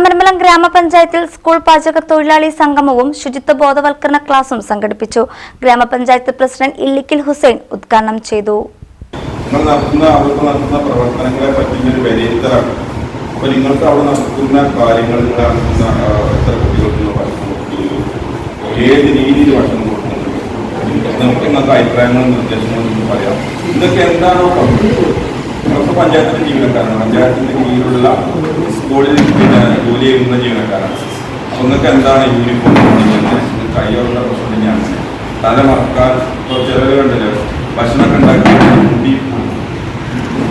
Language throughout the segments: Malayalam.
അമരമലം ഗ്രാമപഞ്ചായത്തിൽ സ്കൂൾ പാചക തൊഴിലാളി സംഗമവും ശുചിത്വ ബോധവൽക്കരണ ക്ലാസും സംഘടിപ്പിച്ചു. ഗ്രാമപഞ്ചായത്ത് പ്രസിഡന്റ് ഇല്ലിക്കൽ ഹുസൈൻ ഉദ്ഘാടനം ചെയ്തു. പ്രവർത്തനങ്ങളെ നിങ്ങൾക്ക് ഏത് രീതിയിൽ ഭക്ഷണം കൊടുക്കുന്നുണ്ട്? നമുക്ക് ഇന്നത്തെ അഭിപ്രായങ്ങളും നിർദ്ദേശങ്ങളും പറയാം ഇതൊക്കെ എന്താണോ പഞ്ചായത്തിന്റെ ജീവനക്കാരാണ്. പഞ്ചായത്തിന്റെ കീഴിലുള്ള സ്കൂളിൽ പിന്നെ ജോലി ചെയ്യുന്ന ജീവനക്കാരാണ്. അപ്പൊ നിങ്ങൾക്ക് എന്താണ് യൂണിഫോം കൈയുള്ള പ്രശ്നം തന്നെയാണ്. തല മറക്കാൻ കണ്ടില്ലേ? ഭക്ഷണമൊക്കെ ഉണ്ടാക്കി മുടി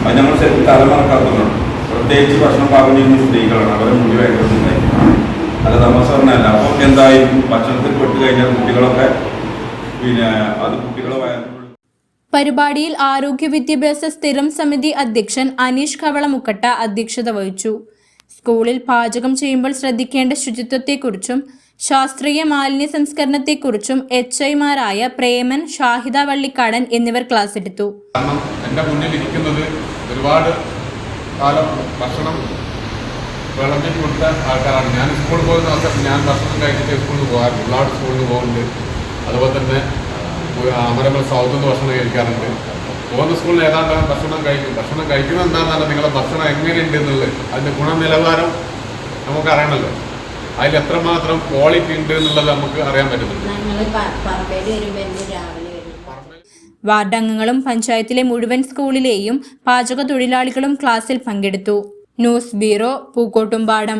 അത് ഞങ്ങൾ ശരിക്കും തല മറക്കാത്തതാണ് പ്രത്യേകിച്ച് ഭക്ഷണം പാകം ചെയ്യുന്ന സ്ത്രീകളാണ്. അവരെ മുടി ഭയങ്കര അല്ല തമാശ പറഞ്ഞല്ല അപ്പോൾ എന്തായാലും ഭക്ഷണത്തിൽ പെട്ട് കഴിഞ്ഞാൽ കുട്ടികളൊക്കെ പിന്നെ അത് കുട്ടികളെ വയറിനുള്ളിൽ പരിപാടിയിൽ ആരോഗ്യ വിദ്യാഭ്യാസ സ്ഥിരം സമിതി അധ്യക്ഷൻ അനീഷ് കവളമുക്കട്ട അധ്യക്ഷത വഹിച്ചു. സ്കൂളിൽ പാചകം ചെയ്യുമ്പോൾ ശ്രദ്ധിക്കേണ്ട ശുചിത്വത്തെക്കുറിച്ചും ശാസ്ത്രീയ മാലിന്യ സംസ്കരണത്തെക്കുറിച്ചും എച്ച് ഐമാരായ പ്രേമൻ ഷാഹിദ വള്ളിക്കാടൻ എന്നിവർ ക്ലാസ് എടുത്തു കാരണം എന്റെ മുന്നിലിരിക്കുന്നത് ഒരുപാട് കാലം ഭക്ഷണം വിളമ്പി കൊടുത്ത ആൾക്കാരാണ്. ഞാൻ സ്കൂളിൽ പോകുന്ന അവസരം ഞാൻ ഭക്ഷണം കഴിച്ചിട്ട് സ്കൂളിൽ പോകാറുണ്ട്. ഒരുപാട് സ്കൂളിൽ പോകുന്നുണ്ട്. അതുപോലെ തന്നെ അമരമൽ സൗത്ത് നിന്ന് ഭക്ഷണം കഴിക്കാറുണ്ട്. പോകുന്ന സ്കൂളിൽ ഏതാണ്ട് ഭക്ഷണം കഴിക്കും. ഭക്ഷണം കഴിക്കുന്നത് എന്താണെന്നാണ് നിങ്ങളുടെ ഭക്ഷണം എങ്ങനെയുണ്ട് എന്നുള്ളത് അതിന്റെ ഗുണനിലവാരം നമുക്കറിയണമല്ലോ അതിൽ എത്രമാത്രം ക്വാളിറ്റി ഉണ്ട് എന്നുള്ളത് നമുക്ക് അറിയാൻ പറ്റുന്നുണ്ട്. വാർഡംഗങ്ങളും പഞ്ചായത്തിലെ മുഴുവൻ സ്കൂളിലെയും പാചക തൊഴിലാളികളും ക്ലാസ്സിൽ പങ്കെടുത്തു. News bureau Pookkottumpadam.